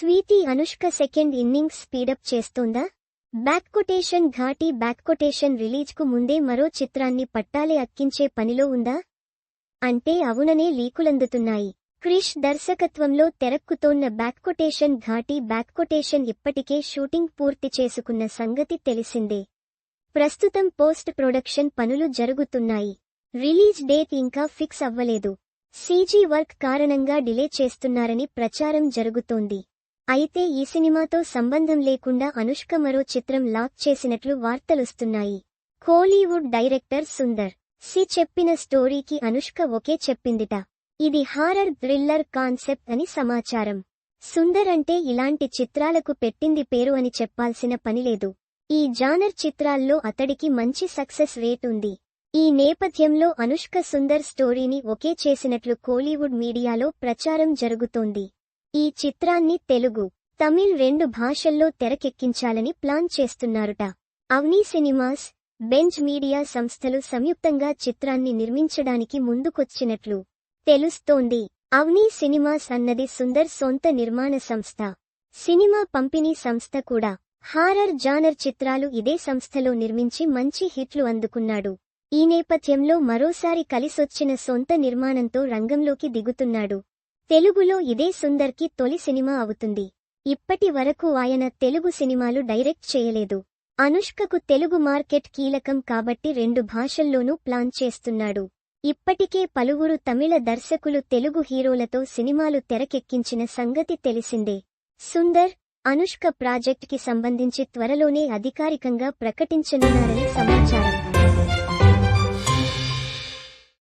Sweety Anushka second innings speed up చేస్తోందా? Back quotation Ghaati back quotation రిలీజ్కు ముందే మరో చిత్రాన్ని పట్టాలే అక్కించే పనిలో ఉందా? అంటే అవుననే లీకులందుతున్నాయి. క్రిష్ దర్శకత్వంలో తెరక్కుతోన్న back quotation Ghaati back quotation ఇప్పటికే షూటింగ్ పూర్తి చేసుకున్న సంగతి తెలిసిందే. ప్రస్తుతం పోస్ట్ ప్రొడక్షన్ పనులు జరుగుతున్నాయి. రిలీజ్ డేట్ ఇంకా ఫిక్స్ అవ్వలేదు. సీజీ వర్క్ కారణంగా డిలే చేస్తున్నారని ప్రచారం జరుగుతోంది. అయితే ఈ సినిమాతో సంబంధం లేకుండా అనుష్క మరో చిత్రం లాక్ చేసినట్లు వార్తలొస్తున్నాయి. కోలీవుడ్ డైరెక్టర్ సుందర్ సి చెప్పిన స్టోరీకి అనుష్క ఒకే చెప్పిందిట. ఇది హారర్ థ్రిల్లర్ కాన్సెప్ట్ అని సమాచారం. సుందర్ అంటే ఇలాంటి చిత్రాలకు పెట్టింది పేరు అని చెప్పాల్సిన పనిలేదు ఈ జానర్ చిత్రాల్లో అతడికి మంచి సక్సెస్ రేట్ ఉంది. ఈ నేపథ్యంలో అనుష్క సుందర్ స్టోరీని ఒకే చేసినట్లు కోలీవుడ్ మీడియాలో ప్రచారం జరుగుతోంది. ఈ చిత్రాన్ని తెలుగు తమిళ్ రెండు భాషల్లో తెరకెక్కించాలని ప్లాన్ చేస్తున్నారుట. అవనీ సినిమాస్ బెంచ్ మీడియా సంస్థలు సంయుక్తంగా చిత్రాన్ని నిర్మించడానికి ముందుకొచ్చినట్లు తెలుస్తోంది. అవనీ సినిమాస్ అన్నది సుందర్ సొంత నిర్మాణ సంస్థ సినిమా పంపిణీ సంస్థ కూడా. హారర్ జానర్ చిత్రాలు ఇదే సంస్థలో నిర్మించి మంచి హిట్లు అందుకున్నాడు. ఈ నేపథ్యంలో మరోసారి కలిసొచ్చిన సొంత నిర్మాణంతో రంగంలోకి దిగుతున్నాడు. తెలుగులో ఇదే సుందర్కి తొలి సినిమా అవుతుంది. ఇప్పటి వరకు ఆయన తెలుగు సినిమాలు డైరెక్ట్ చేయలేదు. అనుష్కకు తెలుగు మార్కెట్ కీలకం కాబట్టి రెండు భాషల్లోనూ ప్లాన్ చేస్తున్నాడు. ఇప్పటికే పలువురు తమిళ దర్శకులు తెలుగు హీరోలతో సినిమాలు తెరకెక్కించిన సంగతి తెలిసిందే. సుందర్ అనుష్క ప్రాజెక్ట్కి సంబంధించి త్వరలోనే అధికారికంగా ప్రకటించనున్నారని సమాచారం.